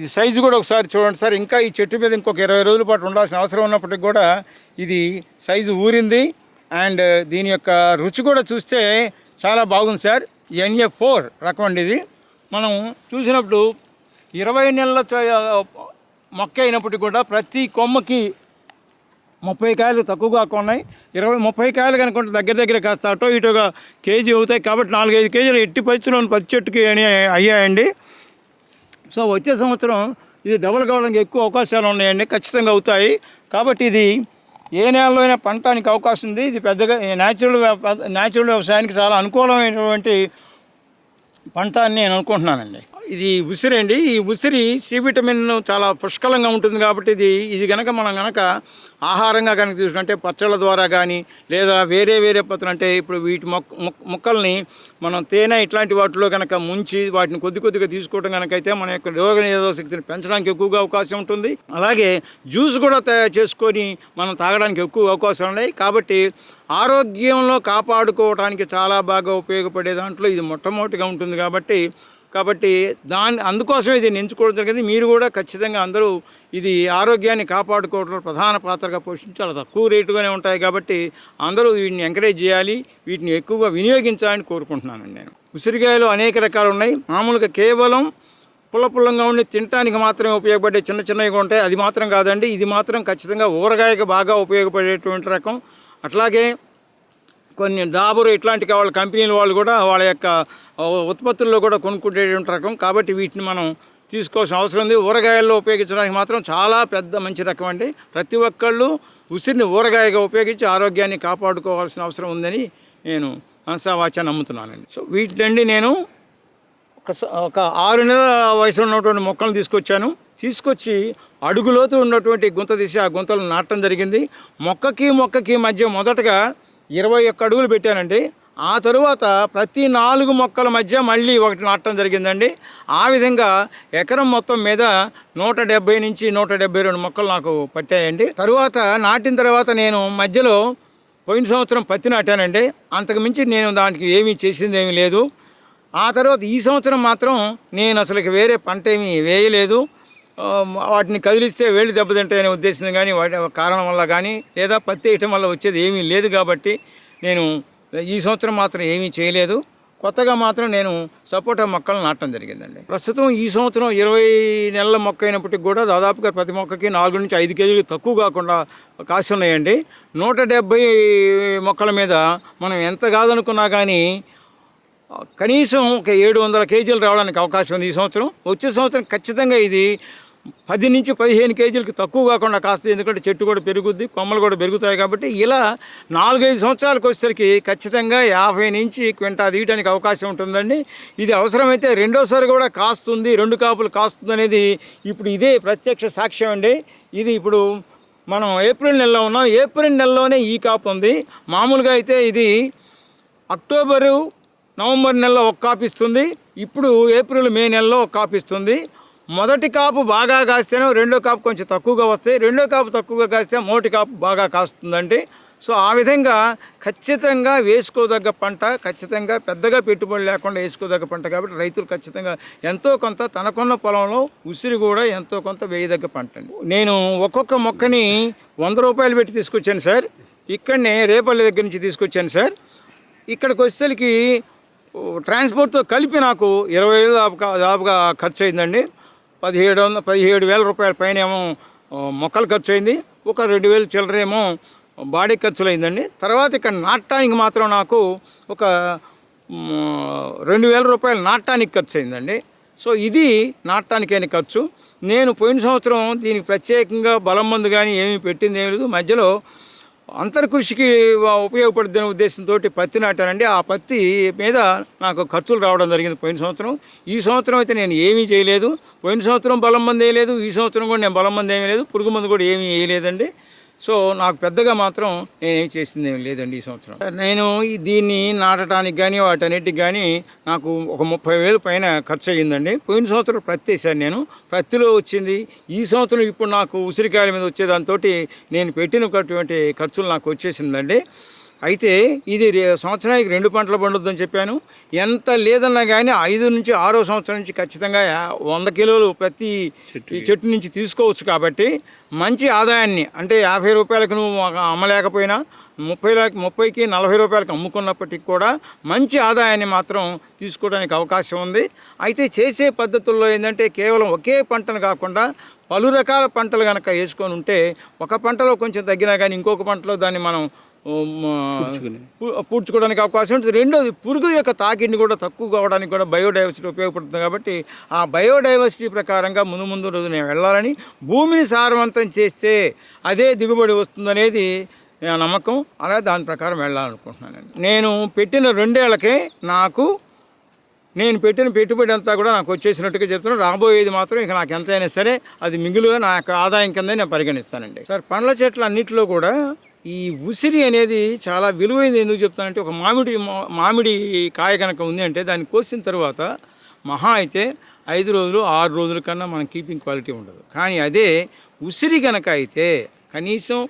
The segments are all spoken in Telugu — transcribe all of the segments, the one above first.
ఇది సైజు కూడా ఒకసారి చూడండి సార్. ఇంకా ఈ చెట్టు మీద ఇంకొక ఇరవై రోజుల పాటు ఉండాల్సిన అవసరం ఉన్నప్పటికి కూడా ఇది సైజు ఊరింది. అండ్ uh, దీని యొక్క రుచి కూడా చూస్తే చాలా బాగుంది సార్. ఎన్ఏ ఫోర్ రకం అండి ఇది. మనం చూసినప్పుడు ఇరవై నెలల చ- uh, మొక్క అయినప్పటికీ కూడా ప్రతి కొమ్మకి ముప్పై కాయలు తక్కువగా ఉన్నాయి. ఇరవై ముప్పై కాయలు కనుకుంటే దగ్గర దగ్గర కాస్త అటో ఇటోగా కేజీ అవుతాయి. కాబట్టి నాలుగైదు కేజీలు ఎట్టి పరిస్థితుల్లో పచ్చి చెట్టుకి అని అయ్యాయండి. సో వచ్చే సంవత్సరం ఇది డబుల్ కావడానికి ఎక్కువ అవకాశాలు ఉన్నాయండి ఖచ్చితంగా అవుతాయి. కాబట్టి ఇది ఏ నెలలో అయినా పంటానికి అవకాశం ఉంది. ఇది పెద్దగా న్యాచురల్ న్యాచురల్ వ్యవసాయానికి చాలా అనుకూలమైనటువంటి పంట అని నేను అనుకుంటున్నానండి. ఇది ఉసిరి అండి. ఈ ఉసిరి సి విటమిన్ చాలా పుష్కలంగా ఉంటుంది కాబట్టి ఇది ఇది కనుక మనం కనుక ఆహారంగా కనుక తీసుకుంటే పచ్చళ్ళ ద్వారా కానీ లేదా వేరే వేరే పత్రులు అంటే ఇప్పుడు వీటి మొక్క మొక్కల్ని మనం తేనె ఇట్లాంటి వాటిలో కనుక ముంచి వాటిని కొద్ది కొద్దిగా తీసుకోవడం కనుక అయితే మన యొక్క రోగ నిరోధక శక్తిని పెంచడానికి ఎక్కువగా అవకాశం ఉంటుంది. అలాగే జ్యూస్ కూడా తయారు చేసుకొని మనం తాగడానికి ఎక్కువ అవకాశాలు ఉన్నాయి. కాబట్టి ఆరోగ్యంలో కాపాడుకోవడానికి చాలా బాగా ఉపయోగపడే దాంట్లో ఇది మొట్టమొదటిగా ఉంటుంది కాబట్టి కాబట్టి దాని అందుకోసం ఇది ఎంచుకోవడం జరిగింది. మీరు కూడా ఖచ్చితంగా అందరూ ఇది ఆరోగ్యాన్ని కాపాడుకోవడంలో ప్రధాన పాత్రగా పోషించాలి. తక్కువ రేటుగానే ఉంటాయి కాబట్టి అందరూ వీటిని ఎంకరేజ్ చేయాలి వీటిని ఎక్కువగా వినియోగించాలని కోరుకుంటున్నానండి నేను. ఉసిరికాయలు అనేక రకాలు ఉన్నాయి. మామూలుగా కేవలం పుల్ల పుల్లంగా ఉండి తినటానికి మాత్రమే ఉపయోగపడే చిన్న చిన్నవి ఉంటాయి. అది మాత్రం కాదండి. ఇది మాత్రం ఖచ్చితంగా ఊరగాయకు బాగా ఉపయోగపడేటువంటి రకం. అట్లాగే కొన్ని డాబరు ఇట్లాంటి వాళ్ళ కంపెనీల వాళ్ళు కూడా వాళ్ళ యొక్క ఉత్పత్తుల్లో కూడా కొనుక్కునేటువంటి రకం. కాబట్టి వీటిని మనం తీసుకోవాల్సిన అవసరం ఉంది. ఊరగాయల్లో ఉపయోగించడానికి మాత్రం చాలా పెద్ద మంచి రకం అండి. ప్రతి ఒక్కళ్ళు ఉసిరిని ఊరగాయగా ఉపయోగించి ఆరోగ్యాన్ని కాపాడుకోవాల్సిన అవసరం ఉందని నేను మనసావాచ నమ్ముతున్నానండి. సో వీటినండి నేను ఒక ఒక ఆరు నెలల వయసులో ఉన్నటువంటి మొక్కలను తీసుకొచ్చాను. తీసుకొచ్చి అడుగులోతు ఉన్నటువంటి గుంత తీసి ఆ గుంతలు నాటడం జరిగింది. మొక్కకి మొక్కకి మధ్య మొదటగా ఇరవై ఒక్క అడుగులు పెట్టానండి. ఆ తరువాత ప్రతి నాలుగు మొక్కల మధ్య మళ్ళీ ఒకటి నాటడం జరిగిందండి. ఆ విధంగా ఎకరం మొత్తం మీద నూట డెబ్బై నుంచి నూట డెబ్బై రెండు మొక్కలు నాకు పట్టాయండి. తరువాత నాటిన తర్వాత నేను మధ్యలో పోయిన సంవత్సరం పత్తి నాటానండి. అంతకు మించి నేను దానికి ఏమీ చేసింది ఏమీ లేదు. ఆ తర్వాత ఈ సంవత్సరం మాత్రం నేను అసలు వేరే పంట ఏమీ వేయలేదు. వాటిని కదిలిస్తే వేళ్ళు దెబ్బతింటాయనే ఉద్దేశం కానీ వాటి కారణం వల్ల కానీ లేదా పత్తి వేయటం వల్ల వచ్చేది ఏమీ లేదు కాబట్టి నేను ఈ సంవత్సరం మాత్రం ఏమీ చేయలేదు. కొత్తగా మాత్రం నేను సపోటా మొక్కలు నాటడం జరిగిందండి. ప్రస్తుతం ఈ సంవత్సరం ఇరవై నెలల మొక్క అయినప్పటికీ కూడా దాదాపుగా ప్రతి మొక్కకి నాలుగు నుంచి ఐదు కేజీలు తక్కువ కాకుండా కాసి ఉన్నాయండి. నూట డెబ్బై మొక్కల మీద మనం ఎంత కాదనుకున్నా కానీ కనీసం ఒక ఏడు వందల కేజీలు రావడానికి అవకాశం ఉంది ఈ సంవత్సరం. వచ్చే సంవత్సరం ఖచ్చితంగా ఇది పది నుంచి పదిహేను కేజీలకు తక్కువ కాకుండా కాస్త ఎందుకంటే చెట్టు కూడా పెరుగుద్ది కొమ్మలు కూడా పెరుగుతాయి కాబట్టి ఇలా నాలుగైదు సంవత్సరాలకు వచ్చేసరికి ఖచ్చితంగా యాభై నుంచి క్వింటా తీయడానికి అవకాశం ఉంటుందండి. ఇది అవసరమైతే రెండోసారి కూడా కాస్తుంది రెండు కాపులు కాస్తుంది అనేది ఇప్పుడు ఇదే ప్రత్యక్ష సాక్ష్యం అండి. ఇది ఇప్పుడు మనం ఏప్రిల్ నెలలో ఉన్నాం. ఏప్రిల్ నెలలోనే ఈ కాపు ఉంది. మామూలుగా అయితే ఇది అక్టోబరు నవంబర్ నెలలో ఒక కాపు ఇస్తుంది. ఇప్పుడు ఏప్రిల్ మే నెలలో ఒక కాపు ఇస్తుంది. మొదటి కాపు బాగా కాస్తేనే రెండో కాపు కొంచెం తక్కువగా వస్తాయి. రెండో కాపు తక్కువగా కాస్తే మొదటి కాపు బాగా కాస్తుందండి. సో ఆ విధంగా ఖచ్చితంగా వేసుకోదగ్గ పంట ఖచ్చితంగా పెద్దగా పెట్టుబడి లేకుండా వేసుకోదగ్గ పంట కాబట్టి రైతులు ఖచ్చితంగా ఎంతో కొంత తనకున్న పొలంలో ఉసిరి కూడా ఎంతో కొంత వేయదగ్గ పంట అండి. నేను ఒక్కొక్క మొక్కని వంద రూపాయలు పెట్టి తీసుకొచ్చాను సార్. ఇక్కడనే రేపల్లి దగ్గర నుంచి తీసుకొచ్చాను సార్. ఇక్కడికి వచ్చేసరికి ట్రాన్స్పోర్ట్తో కలిపి నాకు ఇరవై వేలు దాపుగా దాపుగా ఖర్చు అయిందండి. పదిహేడు వందల పదిహేడు వేల రూపాయల పైన ఏమో మొక్కలు ఖర్చు అయింది ఒక రెండు వేలు చిల్లరేమో బాడీ ఖర్చులు అయిందండి తర్వాత ఇక్కడ నాటడానికి మాత్రం నాకు ఒక రెండు వేల రూపాయలు నాటడానికి ఖర్చు అయిందండి సో ఇది నాటడానికైన ఖర్చు. నేను పోయిన సంవత్సరం దీనికి ప్రత్యేకంగా బలం మందు కానీ ఏమీ పెట్టింది ఏమీ లేదు. మధ్యలో అంతర్కృషికి ఉపయోగపడుతున్న ఉద్దేశంతో పత్తి నాటానండి. ఆ పత్తి మీద నాకు ఖర్చులు రావడం జరిగింది పోయిన సంవత్సరం. ఈ సంవత్సరం అయితే నేను ఏమీ చేయలేదు. పోయిన సంవత్సరం బలం మంది వేయలేదు. ఈ సంవత్సరం కూడా నేను బలం మంది ఏమీ లేదు. పురుగు మందు కూడా ఏమీ వేయలేదండి. సో నాకు పెద్దగా మాత్రం నేనేం చేసింది ఏమీ లేదండి ఈ సంవత్సరం. నేను దీన్ని నాటడానికి కానీ వాటన్నిటికి కానీ నాకు ఒక ముప్పై వేలు పైన ఖర్చు అయ్యిందండి పోయిన సంవత్సరం ప్రత్తి నేను. ప్రత్తిలో వచ్చింది. ఈ సంవత్సరం ఇప్పుడు నాకు ఉసిరికాయల మీద వచ్చేదాంతో నేను పెట్టినటువంటి ఖర్చులు నాకు వచ్చేసిందండి. అయితే ఇది సంవత్సరానికి రెండు పంటలు పండుద్దని చెప్పాను. ఎంత లేదన్నా కానీ ఐదు నుంచి ఆరో సంవత్సరం నుంచి ఖచ్చితంగా వంద కిలోలు ప్రతి చెట్టు నుంచి తీసుకోవచ్చు కాబట్టి మంచి ఆదాయాన్ని అంటే యాభై రూపాయలకు నువ్వు అమ్మలేకపోయినా ముప్పై ముప్పైకి నలభై రూపాయలకు అమ్ముకున్నప్పటికి కూడా మంచి ఆదాయాన్ని మాత్రం తీసుకోవడానికి అవకాశం ఉంది. అయితే చేసే పద్ధతుల్లో ఏంటంటే కేవలం ఒకే పంటను కాకుండా పలు రకాల పంటలు కనుక వేసుకొని ఉంటే ఒక పంటలో కొంచెం తగ్గినా కానీ ఇంకొక పంటలో దాన్ని మనం పూడ్చుకోవడానికి అవకాశం ఉంటుంది. రెండోది పురుగు యొక్క తాకిడిని కూడా తక్కువ కావడానికి కూడా బయోడైవర్సిటీ ఉపయోగపడుతుంది కాబట్టి ఆ బయోడైవర్సిటీ ప్రకారంగా ముందు ముందు రోజు నేను వెళ్ళాలని భూమిని సారవంతం చేస్తే అదే దిగుబడి వస్తుందనేది నా నమ్మకం. అలా దాని ప్రకారం వెళ్ళాలనుకుంటున్నానండి. నేను పెట్టిన రెండేళ్ళకే నాకు నేను పెట్టిన పెట్టుబడి అంతా కూడా నాకు వచ్చేసినట్టుగా చెప్తున్నాను. రాబోయేది మాత్రం ఇక నాకు ఎంతైనా సరే అది మిగులుగా నా యొక్క ఆదాయం కింద నేను పరిగణిస్తానండి. సార్ పండ్ల చెట్ల అన్నింటిలో కూడా ఈ ఉసిరి అనేది చాలా విలువైనది ఎందుకు చెప్తానంటే ఒక మామిడి మామిడి కాయ కనుక ఉంది అంటే దాన్ని కోసిన తర్వాత మహా అయితే ఐదు రోజులు ఆరు రోజుల కన్నా మన కీపింగ్ క్వాలిటీ ఉండదు. కానీ అదే ఉసిరి కనుక అయితే కనీసం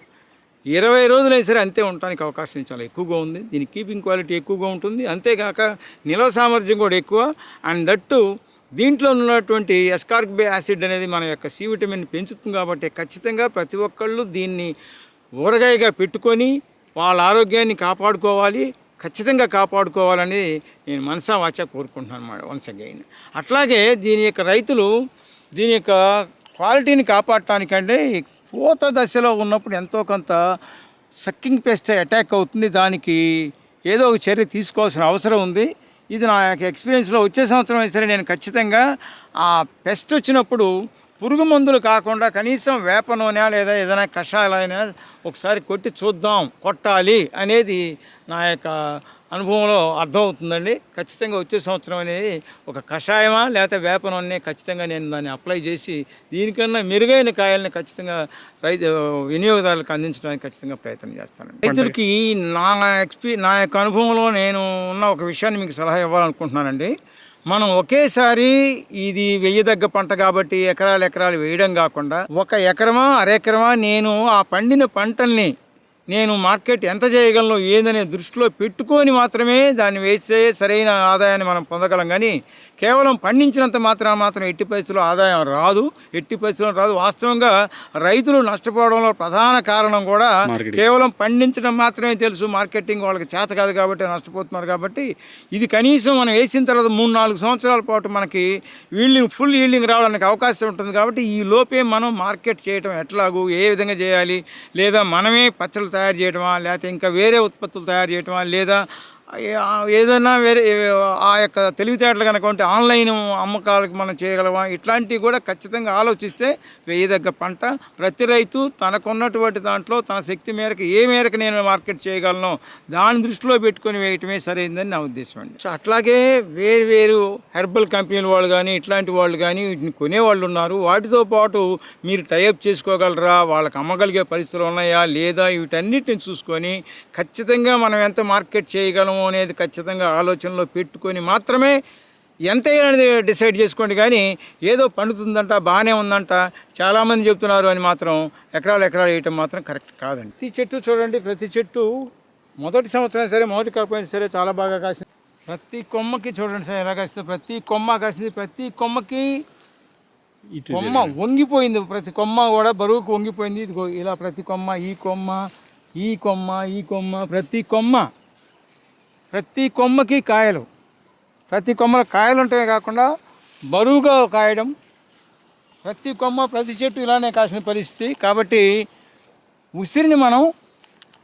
ఇరవై రోజులైనా సరే అంతే ఉండటానికి అవకాశం చాలా ఎక్కువగా ఉంది. దీని కీపింగ్ క్వాలిటీ ఎక్కువగా ఉంటుంది. అంతేకాక నిల్వ సామర్థ్యం కూడా ఎక్కువ. అండ్ దట్టు దీంట్లో ఉన్నటువంటి ఎస్కార్బే యాసిడ్ అనేది మన యొక్క సి విటమిన్ పెంచుతుంది కాబట్టి ఖచ్చితంగా ప్రతి ఒక్కళ్ళు దీన్ని ఊరగాయగా పెట్టుకొని వాళ్ళ ఆరోగ్యాన్ని కాపాడుకోవాలి ఖచ్చితంగా కాపాడుకోవాలని నేను మనసా వాచ కోరుకుంటున్నాను అన్నమాట వన్స్ అగైన్. అట్లాగే దీని యొక్క రైతులు దీని యొక్క క్వాలిటీని కాపాడటానికంటే పూత దశలో ఉన్నప్పుడు ఎంతో కొంత సక్కింగ్ పెస్ట్ అటాక్ అవుతుంది. దానికి ఏదో ఒక చర్య తీసుకోవాల్సిన అవసరం ఉంది. ఇది నా యొక్క ఎక్స్పీరియన్స్లో వచ్చే సంవత్సరం అయితే సరే నేను ఖచ్చితంగా ఆ పెస్ట్ వచ్చినప్పుడు పురుగు మందులు కాకుండా కనీసం వేప నూనె లేదా ఏదైనా కషాయాలైనా ఒకసారి కొట్టి చూద్దాం కొట్టాలి అనేది నా యొక్క అనుభవంలో అర్థమవుతుందండి. ఖచ్చితంగా వచ్చే సంవత్సరం అనేది ఒక కషాయమా లేకపోతే వేప నూనె ఖచ్చితంగా నేను దాన్ని అప్లై చేసి దీనికన్నా మెరుగైన కాయల్ని ఖచ్చితంగా రైతు వినియోగదారులకు అందించడానికి ఖచ్చితంగా ప్రయత్నం చేస్తాను రైతులకి నా ఎక్స్పీ నా యొక్క అనుభవంలో నేను ఉన్న ఒక విషయాన్ని మీకు సలహా ఇవ్వాలనుకుంటున్నానండి. మనం ఒకేసారి ఇది వెయ్యదగ్గ పంట కాబట్టి ఎకరాలు ఎకరాలు వేయడం కాకుండా ఒక ఎకరమా అరెకరమా నేను ఆ పండిన పంటల్ని నేను మార్కెట్ ఎంత చేయగలను ఏందనే దృష్టిలో పెట్టుకొని మాత్రమే దాన్ని వేస్తే సరైన ఆదాయాన్ని మనం పొందగలం. కానీ కేవలం పండించినంత మాత్రాన మాత్రం ఎట్టి పరిస్థితుల్లో ఆదాయం రాదు. ఎట్టి పరిస్థితుల్లో రాదు. వాస్తవంగా రైతులు నష్టపోవడంలో ప్రధాన కారణం కూడా కేవలం పండించడం మాత్రమే తెలుసు. మార్కెటింగ్ వాళ్ళకి చేత కాదు కాబట్టి నష్టపోతున్నారు కాబట్టి ఇది కనీసం మనం వేసిన తర్వాత మూడు నాలుగు సంవత్సరాల పాటు మనకి ఈల్డింగ్ ఫుల్ ఈల్డింగ్ రావడానికి అవకాశం ఉంటుంది కాబట్టి ఈ లోపే మనం మార్కెట్ చేయటం ఎట్లాగూ ఏ విధంగా చేయాలి లేదా మనమే పచ్చళ్ళు తయారు చేయటమా లేకపోతే ఇంకా వేరే ఉత్పత్తులు తయారు చేయటమా లేదా ఏదైనా వేరే ఆ యొక్క తెలివితేటలు కనుక ఉంటే ఆన్లైన్ అమ్మకాలకు మనం చేయగలమా? ఇట్లాంటివి కూడా ఖచ్చితంగా ఆలోచిస్తే వేయదగ్గ పంట. ప్రతి రైతు తనకున్నటువంటి దాంట్లో తన శక్తి మేరకు ఏ మేరకు నేను మార్కెట్ చేయగలను? దాని దృష్టిలో పెట్టుకొని వేయటమే సరైందని నా ఉద్దేశం అండి. సో అట్లాగే వేరు వేరు హెర్బల్ కంపెనీల వాళ్ళు కానీ ఇట్లాంటి వాళ్ళు కానీ వీటిని కొనేవాళ్ళు ఉన్నారు. వాటితో పాటు మీరు టైఅప్ చేసుకోగలరా? వాళ్ళకి అమ్మగలిగే పరిస్థితులు ఉన్నాయా? లేదా వీటన్నిటిని చూసుకొని ఖచ్చితంగా మనం ఎంత మార్కెట్ చేయగలము? అనేది ఖచ్చితంగా ఆలోచనలో పెట్టుకొని మాత్రమే ఎంత అనేది డిసైడ్ చేసుకోండి. కానీ ఏదో పండుతుందంట బాగానే ఉందంట చాలామంది చెప్తున్నారు అని మాత్రం ఎకరాలు ఎకరాలు వేయటం మాత్రం కరెక్ట్ కాదండి. ప్రతి చెట్టు చూడండి ప్రతి చెట్టు మొదటి సంవత్సరం సరే మొదటి కాకపోయినా సరే చాలా బాగా కాసింది. ప్రతి కొమ్మకి చూడండి సార్ ఎలా కాసింది. ప్రతి కొమ్మ కాసింది ప్రతి కొమ్మకి కొమ్మ వంగిపోయింది. ప్రతి కొమ్మ కూడా బరువుకు వంగిపోయింది. ఇదిగో ఇలా ప్రతి కొమ్మ ఈ కొమ్మ ఈ కొమ్మ ఈ కొమ్మ ప్రతి కొమ్మ. ప్రతి కొమ్మకి కాయలు. ప్రతి కొమ్మల కాయలు ఉంటమే కాకుండా బరువుగా కాయడం. ప్రతి కొమ్మ ప్రతి చెట్టు ఇలానే కాసిన పరిస్థితి. కాబట్టి ఉసిరిని మనం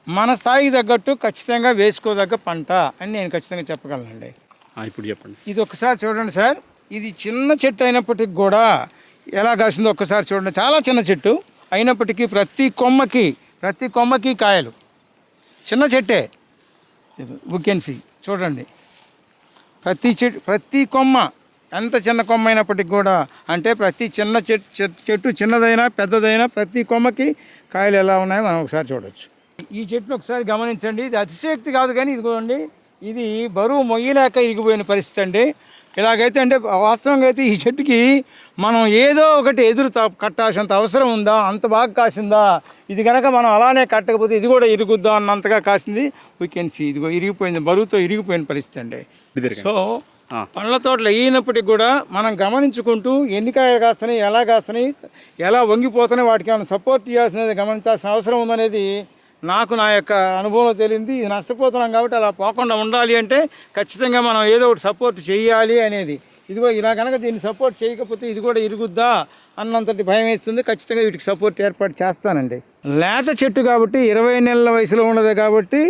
మన స్థాయికి తగ్గట్టు ఖచ్చితంగా వేసుకోదగ్గ పంట అని నేను ఖచ్చితంగా చెప్పగలనండి. ఇప్పుడు చెప్పండి. ఇది ఒకసారి చూడండి సార్. ఇది చిన్న చెట్టు అయినప్పటికి కూడా ఎలా కాసిందో ఒక్కసారి చూడండి. చాలా చిన్న చెట్టు అయినప్పటికీ ప్రతి కొమ్మకి ప్రతి కొమ్మకి కాయలు. చిన్న చెట్టే. సి చూడండి. ప్రతి చెట్టు ప్రతి కొమ్మ ఎంత చిన్న కొమ్మ అయినప్పటికి కూడా అంటే ప్రతి చిన్న చెట్టు చెట్టు చెట్టు చిన్నదైనా పెద్దదైనా ప్రతి కొమ్మకి కాయలు ఎలా ఉన్నాయో మనం ఒకసారి చూడవచ్చు ఈ చెట్టును ఒకసారి గమనించండి. ఇది అతిశయోక్తి కాదు కానీ ఇదిగోండి. ఇది బరువు మొయ్యలేక ఇరిగిపోయిన పరిస్థితి అండి. ఇలాగైతే అంటే వాస్తవంగా అయితే ఈ చెట్టుకి మనం ఏదో ఒకటి ఎదురు కట్టాల్సినంత అవసరం ఉందా? అంత బాగా కాసిందా? ఇది కనుక మనం అలానే కట్టకపోతే ఇది కూడా ఇరుగుద్దా? అన్నంతగా కాసింది. వీ కెన్ సీ ఇదిగో ఇరిగిపోయింది. బరువుతో ఇరిగిపోయిన పరిస్థితి అండి. సో. పండ్ల తోటలు అయినప్పటికీ కూడా మనం గమనించుకుంటూ ఎన్ని కాయలు కాస్తున్నాయి ఎలా కాస్తున్నాయి ఎలా వంగిపోతున్నాయి వాటికి ఏమైనా సపోర్ట్ చేయాల్సినది గమనించాల్సిన అవసరం ఉందనేది నాకు నా యొక్క అనుభవంలో తెలియంది ఇది నష్టపోతున్నాం కాబట్టి అలా పోకుండా ఉండాలి అంటే ఖచ్చితంగా మనం ఏదో ఒకటి సపోర్ట్ చేయాలి అనేది. ఇదిగో ఇలా కనుక దీన్ని సపోర్ట్ చేయకపోతే ఇది కూడా ఇరుగుద్దా అన్నంతటి భయం వేస్తుంది. ఖచ్చితంగా వీటికి సపోర్ట్ ఏర్పాటు చేస్తానండి. లేత చెట్టు కాబట్టి ఇరవై నెలల వయసులో ఉండదు కాబట్టి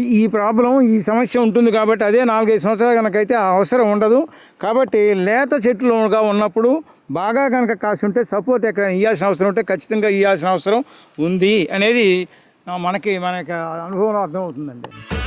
ఈ ఈ ప్రాబ్లం ఈ సమస్య ఉంటుంది కాబట్టి అదే నాలుగైదు సంవత్సరాలు కనుకైతే ఆ అవసరం ఉండదు. కాబట్టి లేత చెట్లుగా ఉన్నప్పుడు బాగా కనుక కాసి ఉంటే సపోర్ట్ ఎక్కడ ఇవ్వాల్సిన అవసరం ఉంటే ఖచ్చితంగా ఇవ్వాల్సిన అవసరం ఉంది అనేది మనకి మనకి అనుభవంలో అర్థమవుతుందండి.